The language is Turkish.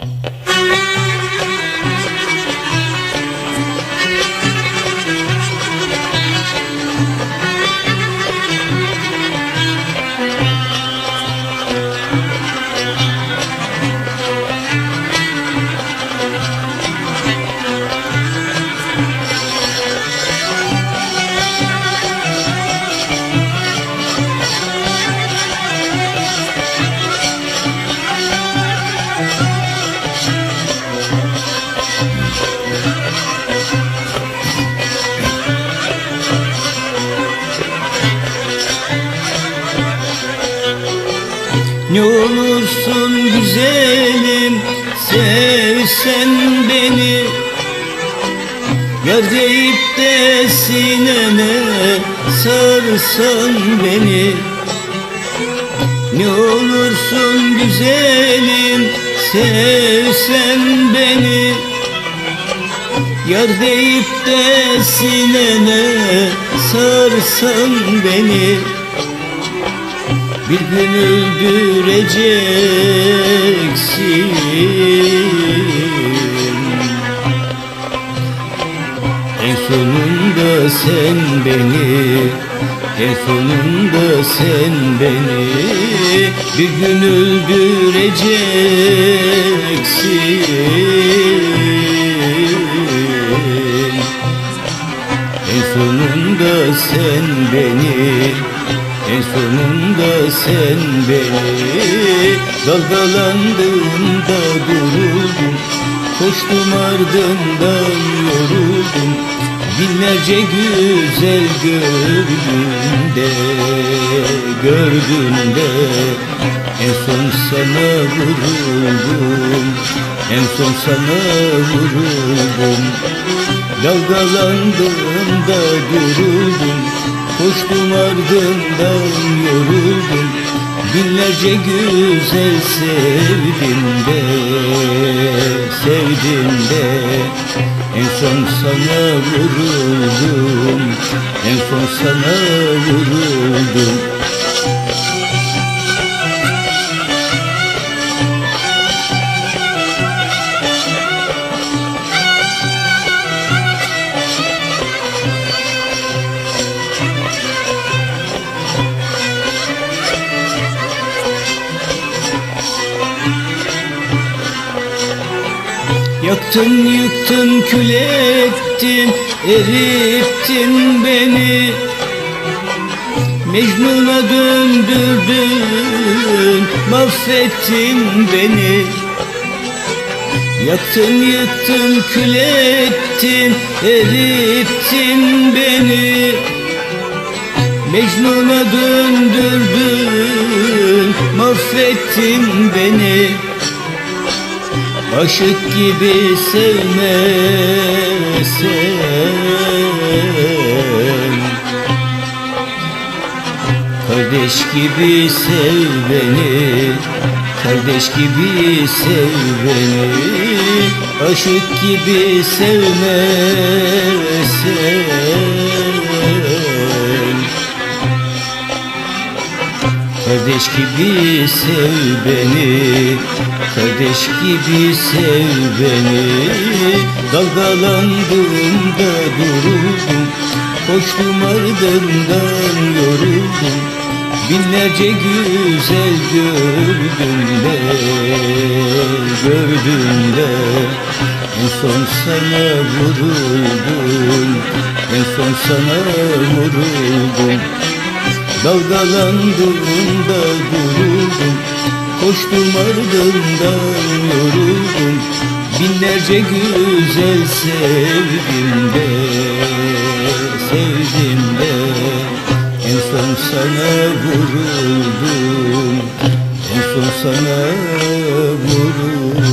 Mm-hmm. Ne olursun güzelim sevsen beni. Yar deyip de sinene sarsan beni. Ne olursun güzelim sevsen beni. Yar deyip de sinene sarsan beni bir gün öldüreceksin En sonunda sen beni En sonunda sen beni Bir gün öldüreceksin En sonunda sen beni en sonunda sen beni Dalgalandığımda duruldum Koştum ardından yoruldum Binlerce güzel gördüm de Gördüm de En son sana vuruldum. En son sana vuruldum. Dalgalandığımda duruldum Koştum ardından yoruldum. Binlerce güzel sevdim de Sevdim de. En son sana vuruldum En son sana vuruldum Yaktın yıktın kül ettin erittin beni. Mecnun'a döndürdün mahvettin beni. Yaktın yıktın kül ettin erittin beni. Mecnun'a döndürdün mahvettin beni Aşık gibi sevmesen Kardeş gibi sev beni Kardeş gibi sev beni Aşık gibi sevmesen Kardeş gibi sev beni Kardeş gibi sev beni. Dalgalandığımda duruldum Koştum ardından yoruldum. Binlerce güzel gördüm de Gördüm de. En son sana vuruldum En son sana vuruldum Dalgalandığımda duruldum. Koştum ardından yoruldum. Binlerce güzel sevdim de Sevdim de. En son sana vuruldum. En son sana vuruldum